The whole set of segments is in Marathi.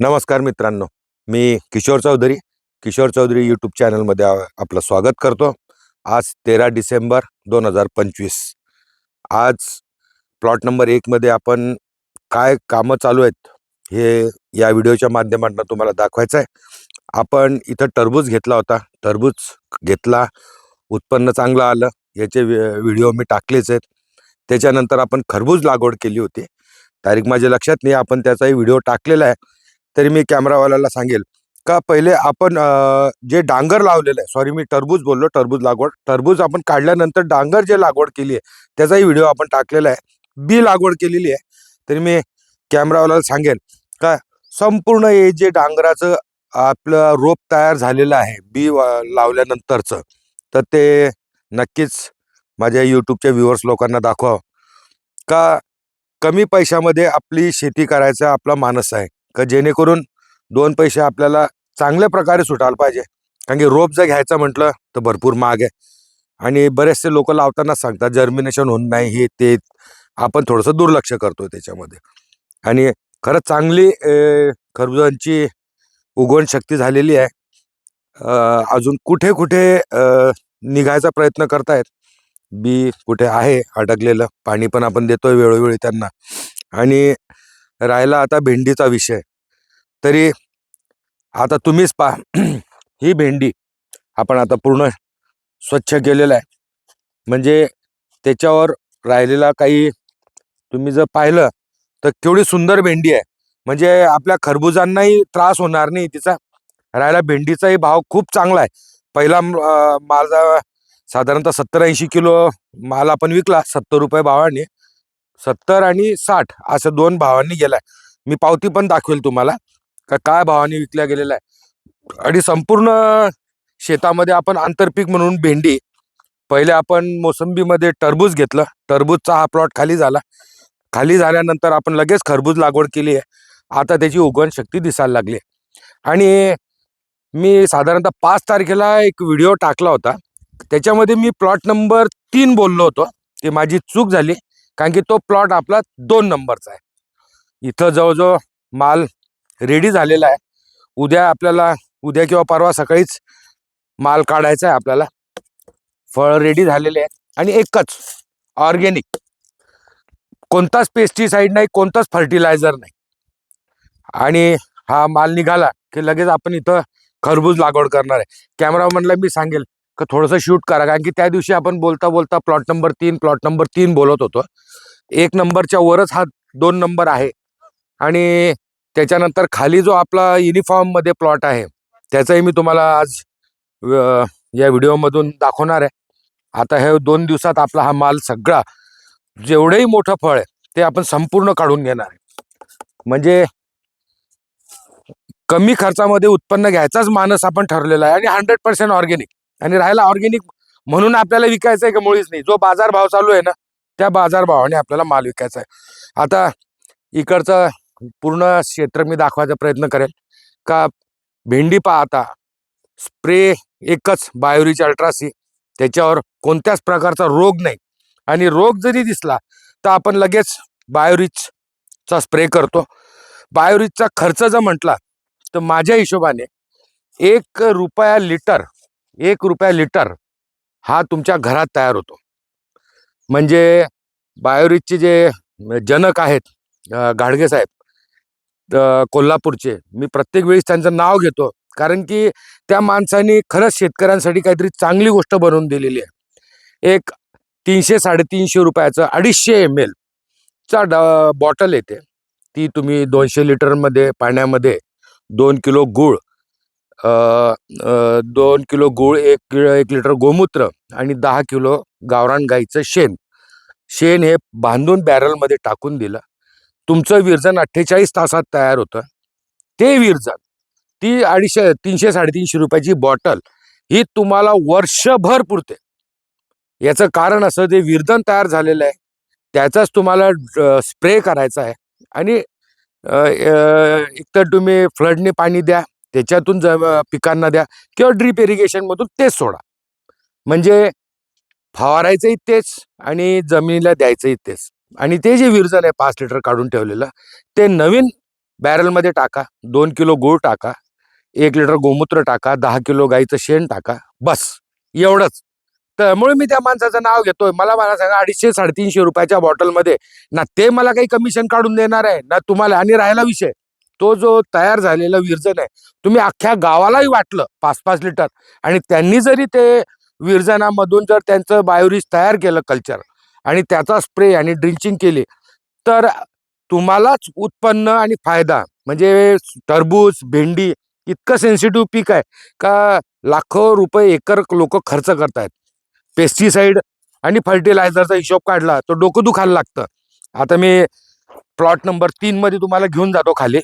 नमस्कार मित्रांनो मी किशोर चौधरी. किशोर चौधरी यूट्यूब चॅनलमध्ये आपलं स्वागत करतो. आज तेरा डिसेंबर दोन हजार पंचवीस. आज प्लॉट नंबर एकमध्ये आपण काय कामं चालू आहेत हे या व्हिडिओच्या माध्यमातून तुम्हाला दाखवायचं आहे आपण इथं टरबूज घेतला होता. टरबूज घेतला उत्पन्न चांगलं आलं याचे व्हिडिओ मी टाकलेच आहेत. त्याच्यानंतर आपण खरबूज लागवड केली होती. तारीख माझ्या लक्षात नाही आपण त्याचाही व्हिडिओ टाकलेला आहे. तरी मी कॅमेरावाल्याला सांगेल. का पहिले आपण जे डांगर लावलेलं आहे सॉरी मी टरबूज बोललो टरबूज लागवड. टरबूज आपण काढल्यानंतर डांगर जे लागवड केली आहे त्याचाही व्हिडिओ आपण टाकलेला आहे. बी लागवड केलेली आहे. तरी मी कॅमेरावाल्याला सांगेल. का संपूर्ण हे जे डांगराचं आपलं रोप तयार झालेलं आहे बी लावल्यानंतरचं तर ते नक्कीच माझ्या यूट्यूबच्या व्ह्युअर्स लोकांना दाखवा का कमी पैशामध्ये आपली शेती करायचा आपला मानस आहे. का जेणेकरून दोन पैसे आपल्याला चांगल्या प्रकारे सुटायला पाहिजे. कारण की रोप जर घ्यायचं म्हटलं तर भरपूर महाग आहे. आणि बरेचसे लोक लावताना सांगतात जर्मिनेशन होत नाही हे ते. आपण थोडंसं दुर्लक्ष करतो त्याच्यामध्ये. आणि खरंच चांगली खरबुजांची उगवण शक्ती झालेली आहे. अजून कुठे कुठे निघायचा प्रयत्न करतायत. बी कुठे आहे अडकलेलं. पाणी पण आपण देतोय वेळोवेळी त्यांना. आणि राहिला आता भेंडीचा विषय. तरी आता तुम्हीच पहा ही भेंडी आपण आता पूर्ण स्वच्छ केलेलं आहे. म्हणजे त्याच्यावर राहिलेला काही तुम्ही जर पाहिलं तर केवढी सुंदर भेंडी आहे. म्हणजे आपल्या खरबुजांनाही त्रास होणार नाही तिचा. राहिला भेंडीचाही भाव खूप चांगला आहे. पहिला माल माझा साधारणतः सत्तर ऐंशी किलो माल आपण विकला सत्तर रुपये भावाने. सत्तर आणि साठ असं दोन भावांनी गेलाय. मी पावती पण दाखवेल तुम्हाला. का काय भावाने विकल्या गेलेला आहे आणि संपूर्ण शेतामध्ये आपण आंतरपीक म्हणून भेंडी पहिले आपण मोसंबीमध्ये टरबूज घेतलं. टरबूजचा हा प्लॉट खाली झाला. खाली झाल्यानंतर आपण लगेच खरबूज लागवड केली आहे. आता त्याची उगवण शक्ती दिसायला लागली आणि मी साधारणतः पाच तारखेला एक व्हिडिओ टाकला होता. त्याच्यामध्ये मी प्लॉट नंबर तीन बोललो होतो. ती माझी चूक झाली. कारण की तो प्लॉट आपला दोन नंबरचा आहे. इथं जवळजवळ माल रेडी झालेला आहे. उद्या आपल्याला उद्या किंवा परवा सकाळीच माल काढायचा आहे आपल्याला. फळ रेडी झालेले आहे आणि एकच ऑर्गेनिक कोणताच पेस्टिसाईड नाही कोणताच फर्टिलायझर नाही. आणि हा माल निघाला की लगेच आपण इथं खरबूज लागवड करणार आहे. कॅमेरामॅनला मी सांगेल का थोडंसं शूट करा. कारण की त्या दिवशी आपण बोलता बोलता प्लॉट नंबर तीन प्लॉट नंबर तीन बोलत होतो. एक नंबरच्या वरच हा दोन नंबर आहे. आणि त्याच्यानंतर खाली जो आपला युनिफॉर्ममध्ये प्लॉट आहे त्याचाही मी तुम्हाला आज या व्हिडिओमधून दाखवणार आहे. आता हे दोन दिवसात आपला हा माल सगळा जेवढंही मोठं फळ आहे ते आपण संपूर्ण काढून घेणार आहे. म्हणजे कमी खर्चामध्ये उत्पन्न घ्यायचाच मानस आपण ठरलेला आहे आणि हंड्रेड पर्सेंट ऑर्गेनिक आणि राहायला ऑर्गेनिक म्हणून आपल्याला विकायचं आहे का मुळीच नाही. जो बाजार भाव चालू आहे ना त्या बाजार भावाने आपल्याला माल विकायचा आहे. आता इकडचं पूर्ण क्षेत्र मी दाखवायचा प्रयत्न करेल. का भेंडी पाहता स्प्रे एकच बायोरिच अल्ट्रासी त्याच्यावर कोणत्याच प्रकारचा रोग नाही. आणि रोग जरी दिसला तर आपण लगेच बायोरिचचा स्प्रे करतो. बायोरिचचा खर्च जर म्हटला तर माझ्या हिशोबाने एक रुपया लिटर एक रुपया लिटर हा तुमच्या घरात तयार होतो. म्हणजे बायोरिजचे जे जनक आहेत गाडगेसाहेब गाडगे साहेब कोल्हापूरचे मी प्रत्येक वेळेस त्यांचं नाव घेतो. कारण की त्या माणसाने खरंच शेतकऱ्यांसाठी काहीतरी चांगली गोष्ट बनवून दिलेली आहे. एक तीनशे साडेतीनशे रुपयाचं अडीचशे एम एल चा ड बॉटल येते. ती तुम्ही दोनशे लिटरमध्ये पाण्यामध्ये दोन किलो गूळ दोन किलो गूळ एक किलो एक लिटर गोमूत्र आणि दहा किलो गावरान गाईचं शेण. शेण हे बांधून बॅरलमध्ये टाकून दिलं. तुमचं विरजन अठ्ठेचाळीस तासात तयार होतं. ते विरजन ती अडीचशे तीनशे साडेतीनशे रुपयाची बॉटल ही तुम्हाला वर्षभर पुरते. याचं कारण असं ते विरजन तयार झालेलं आहे त्याचाच तुम्हाला स्प्रे करायचा आहे. आणि एक तर एकतर तुम्ही फ्लडने पाणी द्या त्याच्यातून ज पिकांना द्या किंवा ड्रीप इरिगेशनमधून तेच सोडा. म्हणजे फवारायचंही तेच आणि जमिनीला द्यायचंही तेच. आणि ते जे विरजन आहे पाच लिटर काढून ठेवलेलं ते नवीन बॅरलमध्ये टाका. दोन किलो गूळ टाका. एक लिटर गोमूत्र टाका. दहा किलो गाईचं शेण टाका. बस. एवढंच. त्यामुळे मी त्या माणसाचं नाव घेतोय. मला मला सांगा अडीचशे साडेतीनशे रुपयाच्या बॉटलमध्ये ना ते मला काही कमिशन काढून देणार आहे ना तुम्हाला. आणि राहिला विषय. तो जो तयार झालेला विरजन आहे तुम्ही अख्ख्या गावालाही वाटलं पाच पाच लिटर. आणि त्यांनी जरी ते विरजनामधून जर त्यांचं बायोरिज तयार केलं कल्चर आणि त्याचा स्प्रे आणि ड्रिंचिंग केली तर तुम्हालाच उत्पन्न आणि फायदा. म्हणजे टरबूज भेंडी इतकं सेन्सिटिव्ह पीक आहे का लाखो रुपये एकर लोक खर्च करतायत. पेस्टिसाईड आणि फर्टिलायझरचा हिशोब काढला तर डोकं दुखायला लागतं. आता मी प्लॉट नंबर तीन मध्ये तुम्हाला घेऊन जातो खाली.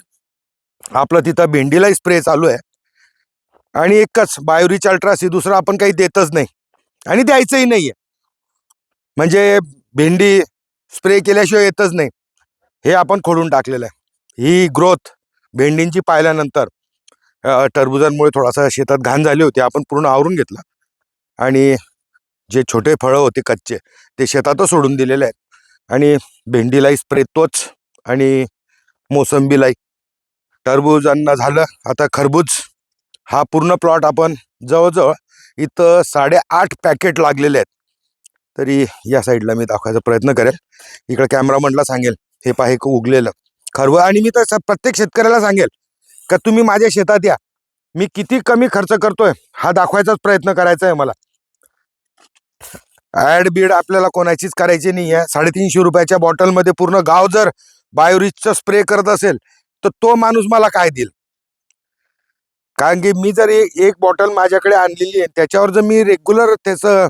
आपलं तिथं भेंडीलाही स्प्रे चालू आहे. आणि एकच बायोरिच अल्ट्रासी दुसरं आपण काही देतच नाही. आणि द्यायचंही नाही आहे म्हणजे भेंडी स्प्रे केल्याशिवाय येतच नाही. हे आपण खोडून टाकलेलं आहे. ही ग्रोथ भेंडींची पाहिल्यानंतर टरबुजांमुळे थोडासा शेतात घाण झाली होती आपण पूर्ण आवरून घेतला. आणि जे छोटे फळं होते कच्चे ते शेतातच सोडून दिलेले आहेत. आणि भेंडीलाही स्प्रे तोच आणि मोसंबीलाही. टरबूजांना झालं. आता खरबूज हा पूर्ण प्लॉट आपण जवळजवळ इथं साडेआठ पॅकेट लागलेले आहेत. तरी या साईडला मी दाखवायचा प्रयत्न करेल. इकडं कॅमेरामनला सांगेल. हे पाहे उगलेलं. खरवं आणि मी तर प्रत्येक शेतकऱ्याला सांगेल का तुम्ही माझ्या शेतात या. मी किती कमी खर्च करतोय हा दाखवायचाच प्रयत्न करायचा आहे मला. ॲड बीड आपल्याला कोणाचीच करायची नाही आहे साडेतीनशे रुपयाच्या बॉटलमध्ये पूर्ण गाव जर बायोरिचचा स्प्रे करत असेल तर तो माणूस मला काय देईल? कारण की मी जर एक बॉटल माझ्याकडे आणलेली आहे त्याच्यावर जर मी रेग्युलर त्याचं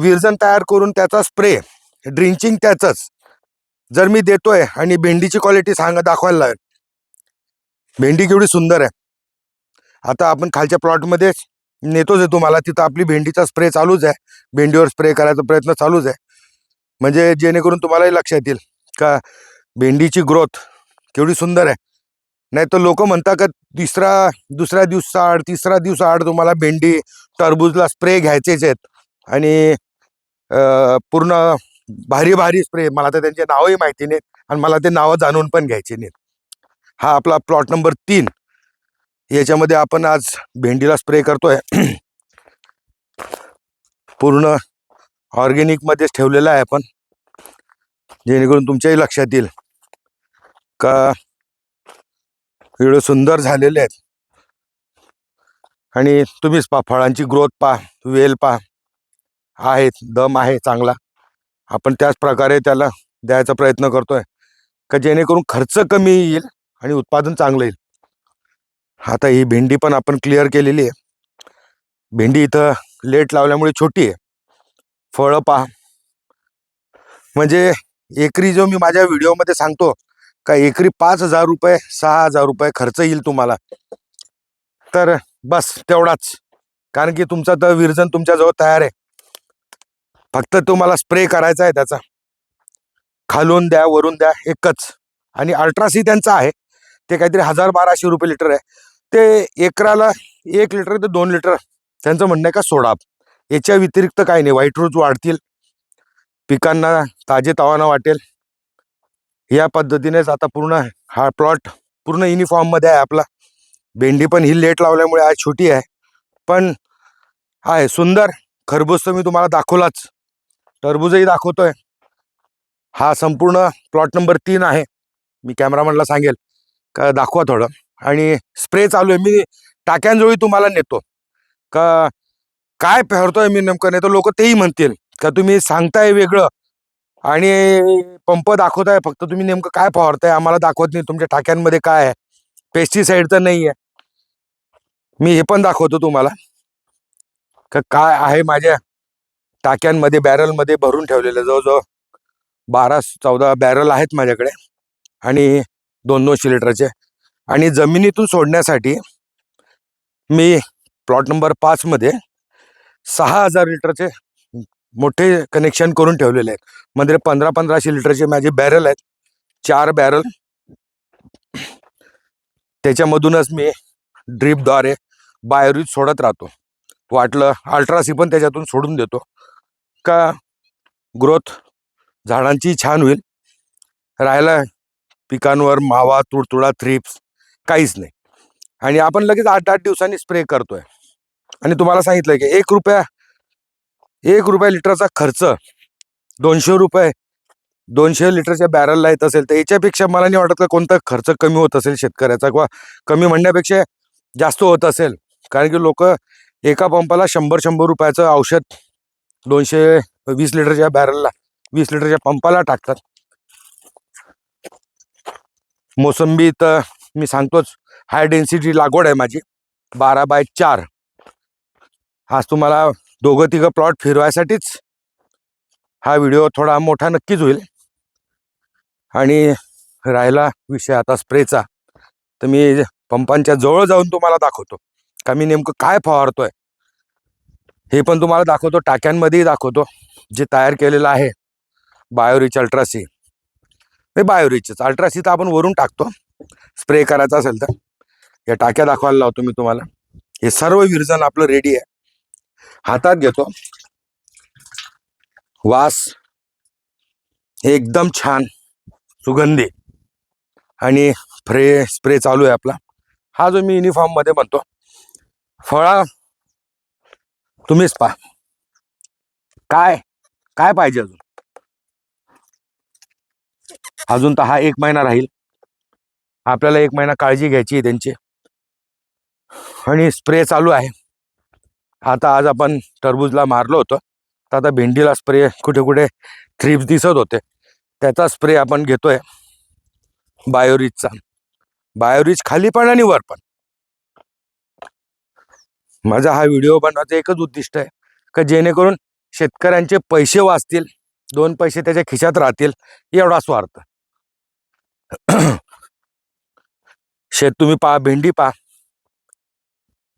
विरजन तयार करून त्याचा स्प्रे ड्रिंचिंग त्याचंच जर मी देतोय आणि भेंडीची क्वालिटी सांगा दाखवायला लागेल भेंडी केवढी सुंदर आहे. आता आपण खालच्या प्लॉटमध्ये नेतोच आहे तुम्हाला तिथं आपली भेंडीचा स्प्रे चालूच आहे. भेंडीवर स्प्रे करायचा प्रयत्न चालूच आहे. म्हणजे जेणेकरून तुम्हालाही लक्षात येईल का भेंडीची ग्रोथ केवढी सुंदर आहे. नाही तर लोक म्हणतात का तिसरा दुसऱ्या दिवसाआड तिसरा दिवसाआड तुम्हाला भेंडी टरबूजला स्प्रे घ्यायचेच आहेत. आणि पूर्ण भारी भारी स्प्रे मला तर त्यांचे नावही माहिती नाहीत आणि मला ते नावं जाणून पण घ्यायचे नाहीत. हा आपला प्लॉट नंबर तीन. याच्यामध्ये आपण आज भेंडीला स्प्रे करतोय. पूर्ण ऑर्गेनिकमध्येच ठेवलेला आहे आपण. जेणेकरून तुमच्याही लक्षात येईल. का हिळ सुंदर झालेले आहेत. आणि तुम्हीच पहा फळांची ग्रोथ पहा वेल पहा. आहेत दम आहे चांगला. आपण त्याच प्रकारे त्याला द्यायचा प्रयत्न करतोय. का जेणेकरून खर्च कमी येईल आणि उत्पादन चांगलं येईल. आता ही भेंडी पण आपण क्लिअर केलेली आहे. भेंडी इथं लेट लावल्यामुळे छोटी आहे. फळं पहा. म्हणजे एकरी जो मी माझ्या व्हिडिओमध्ये सांगतो का एकरी पाच हजार रुपये सहा हजार रुपये खर्च येईल तुम्हाला. तर बस तेवढाच. कारण की तुमचा तर विरजन तुमच्याजवळ तयार आहे. फक्त तुम्हाला स्प्रे करायचा आहे त्याचा. खालून द्या वरून द्या एकच. आणि अल्ट्रासी त्यांचा आहे. ते काहीतरी हजार बाराशे रुपये लिटर आहे. ते एकराला एक लिटर ते दोन लिटर त्यांचं म्हणणं आहे का सोडा. याच्या व्यतिरिक्त काही नाही. व्हाईट रोज वाढतील. पिकांना ताजे तवाना वाटेल. या पद्धतीनेच आता पूर्ण हा प्लॉट पूर्ण युनिफॉर्ममध्ये आहे आपला. भेंडी पण ही लेट लावल्यामुळे आज छोटी आहे. पण आहे सुंदर. खरबूज तर मी तुम्हाला दाखवलाच. टरबूजही दाखवतोय. हा संपूर्ण प्लॉट नंबर तीन आहे. मी कॅमेरामॅनला सांगेल. का दाखवा थोडं. आणि स्प्रे चालू आहे. मी टाक्यांजवळी तुम्हाला नेतो. का काय फेरतोय मी नेमकं? नाही तर लोक तेही म्हणतील. का तुम्ही सांगताय वेगळं. आणि पंप दाखवताय फक्त तुम्ही नेमकं काय फवारताय आम्हाला दाखवत नाही तुमच्या टाक्यांमध्ये काय आहे? पेस्टिसाईड तर नाही आहे. मी हे पण दाखवतो तुम्हाला. का काय आहे माझ्या टाक्यांमध्ये बॅरलमध्ये भरून ठेवलेलं जवळजवळ बारा चौदा बॅरल आहेत माझ्याकडे आणि दोन दोनशे लिटरचे. आणि जमिनीतून सोडण्यासाठी मी प्लॉट नंबर पाचमध्ये सहा हजार लिटरचे मोठे कनेक्शन करून ठेवलेले आहेत. म्हणजे पंधरा पंधराशे लिटरचे माझे बॅरल आहेत. चार बॅरल त्याच्यामधूनच मी ड्रीपद्वारे बायोरीज सोडत राहतो. वाटलं अल्ट्रासी पण त्याच्यातून सोडून देतो. का ग्रोथ झाडांची छान होईल. राहायला पिकांवर मावा तुडतुडा थ्रिप्स काहीच नाही. आणि आपण लगेच आठ आठ दिवसांनी स्प्रे करतोय. आणि तुम्हाला सांगितलं की एक रुपया एक रुपया लिटरचा खर्च. दोनशे रुपये. दोनशे लिटरच्या बॅरलला येत असेल तर याच्यापेक्षा मला नाही वाटत का कोणता खर्च कमी होत असेल शेतकऱ्याचा किंवा कमी म्हणण्यापेक्षा जास्त होत असेल. कारण की लोक एका पंपाला शंभर शंभर रुपयाचं औषध दोनशे वीस लिटरच्या बॅरलला वीस लिटरच्या पंपाला टाकतात. मोसंबी तर मी सांगतोच हाय डेन्सिटी लागवड आहे माझी. बारा बाय चार. आज तुम्हाला दोघं तिघं प्लॉट फिरवायसाठीच हा व्हिडिओ थोडा मोठा नक्कीच होईल. आणि राहिला विषय आता स्प्रेचा. तर मी पंपांच्या जवळ जाऊन तुम्हाला दाखवतो. का मी नेमकं काय फवारतोय? हे पण तुम्हाला दाखवतो टाक्यांमध्येही दाखवतो. जे तयार केलेलं आहे बायोरिच अल्ट्रासी. नाही बायोरिचच. अल्ट्रासी तर आपण वरून टाकतो. स्प्रे करायचा असेल तर. या टाक्या दाखवायला लावतो मी तुम्हाला. हे सर्व विरजन आपलं रेडी आहे. हातात घेतो. वास एकदम छान सुगंधी आणि फ्रे स्प्रे चालू आहे आपला. हा जो मी युनिफॉर्ममध्ये म्हणतो फळा तुम्हीच पहा. काय काय पाहिजे अजून? अजून तर हा एक महिना राहील. आपल्याला एक महिना काळजी घ्यायची आहे त्यांची. आणि स्प्रे चालू आहे. आता आज आपण टरबूजला मारलो होतो. तर आता भेंडीला स्प्रे कुठे कुठे थ्रिप्स दिसत होते. त्याचा स्प्रे आपण घेतोय. बायोरिजचा. बायोरिज खाली पण आणि वर पण. माझा हा व्हिडिओ बनवायचं एकच उद्दिष्ट आहे. का जेणेकरून शेतकऱ्यांचे पैसे वाचतील. दोन पैसे त्याच्या खिशात राहतील. एवढा स्वार्थ. शेत तुम्ही पहा भेंडी पहा.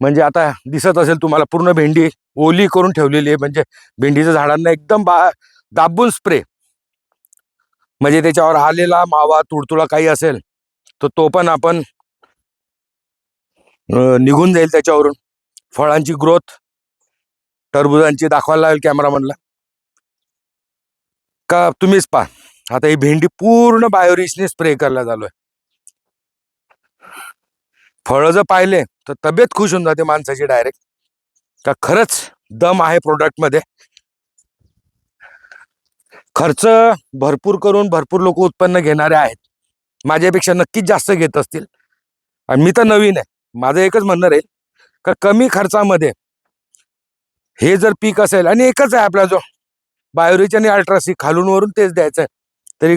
म्हणजे आता दिसत असेल तुम्हाला पूर्ण भेंडी ओली करून ठेवलेली आहे. म्हणजे भेंडीच्या झाडांना एकदम बा दाबून स्प्रे म्हणजे त्याच्यावर आलेला मावा तुडतुडा काही असेल तर तो पण आपण निघून जाईल त्याच्यावरून. फळांची ग्रोथ टरबुजांची दाखवायला लागेल कॅमेरामनला का तुम्हीच पहा. आता ही भेंडी पूर्ण बायोरिशने स्प्रे करायला झालोय फळं जर पाहिले तर तब्येत खुश होऊन जाते माणसाची डायरेक्ट का खरंच दम आहे प्रोडक्टमध्ये खर्च भरपूर करून भरपूर लोक उत्पन्न घेणारे आहेत. माझ्यापेक्षा नक्कीच जास्त घेत असतील. आणि मी तर नवीन आहे. माझं एकच म्हणणं राहील का कमी खर्चामध्ये हे जर पीक असेल आणि एकच आहे आपला जो बायोरीच आणि अल्ट्रासी खालून वरून तेच द्यायचं आहे तरी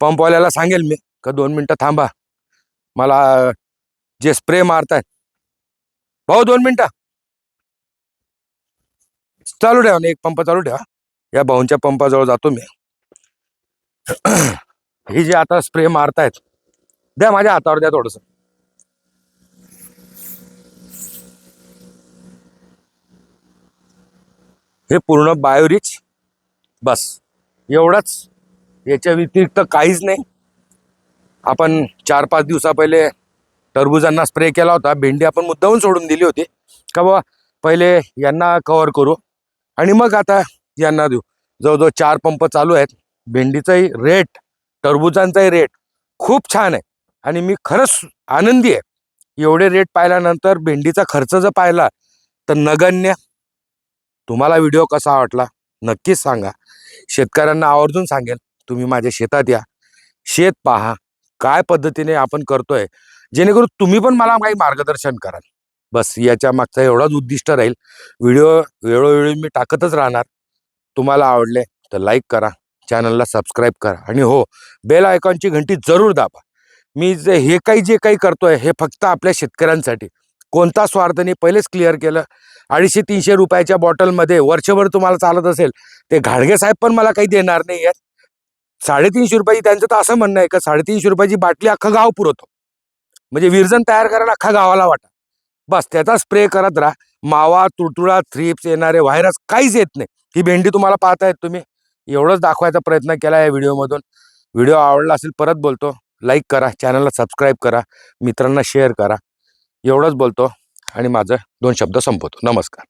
पंपवाल्याला सांगेल मी का दोन मिनटं थांबा. मला जे स्प्रे मारतायत. भाऊ दोन मिनिटं. चालू ठेवा ना, एक पंप चालू ठेवा. या भाऊंच्या पंपाजवळ जातो मी. हे जे आता स्प्रे मारतायत द्या माझ्या हातावर द्या थोडस. हे पूर्ण बायोरिच बस. एवढंच. याच्या व्यतिरिक्त काहीच नाही. आपण चार पाच दिवसा पहिले टरबुजांना स्प्रे केला होता. भेंडी आपण मुद्दाहून सोडून दिली होती. का बाबा पहिले यांना कव्हर करू आणि मग आता यांना देऊ. जवळजवळ चार पंप चालू आहेत. भेंडीचाही रेट टरबुजांचाही रेट खूप छान आहे. आणि मी खरंच आनंदी आहे. एवढे रेट पाहिल्यानंतर भेंडीचा खर्च जर पाहिला तर नगण्य. तुम्हाला व्हिडिओ कसा वाटला? नक्कीच सांगा. शेतकऱ्यांना आवर्जून सांगेल तुम्ही माझ्या शेतात या. शेत पहा. काय पद्धतीने आपण करतोय? जेणेकरून तुम्ही पण मला काही मार्गदर्शन कराल. बस याच्या मागचा एवढाच उद्दिष्ट राहील. व्हिडिओ वेळोवेळी मी टाकतच राहणार. तुम्हाला आवडले तर लाईक करा चॅनलला सबस्क्राईब करा आणि हो बेल आयकॉनची घंटी जरूर दाबा. मी जे हे काही जे काही करतोय हे फक्त आपल्या शेतकऱ्यांसाठी. कोणता स्वार्थ नाही पहिलेच क्लिअर केलं अडीचशे तीनशे रुपयाच्या बॉटलमध्ये वर्षभर तुम्हाला चालत असेल ते घाडगे साहेब पण मला काही देणार नाही आहेत साडेतीनशे रुपयाची त्यांचं तर असं म्हणणं आहे का साडेतीनशे रुपयाची बाटली अख्खं गाव पुरवतो. म्हणजे विरजन तयार करायला अख्खा गावाला वाटा. बस त्याचा स्प्रे करत राहा. मावा तुडतुडा थ्रिप्स येणारे व्हायरस काहीच येत नाही. ही भेंडी तुम्हाला पाहतायत तुम्ही. एवढंच दाखवायचा प्रयत्न केला या व्हिडिओमधून. व्हिडिओ आवडला असेल परत बोलतो. लाईक करा चॅनलला सबस्क्राईब करा. मित्रांना शेअर करा. एवढंच बोलतो. आणि माझं दोन शब्द संपवतो. नमस्कार.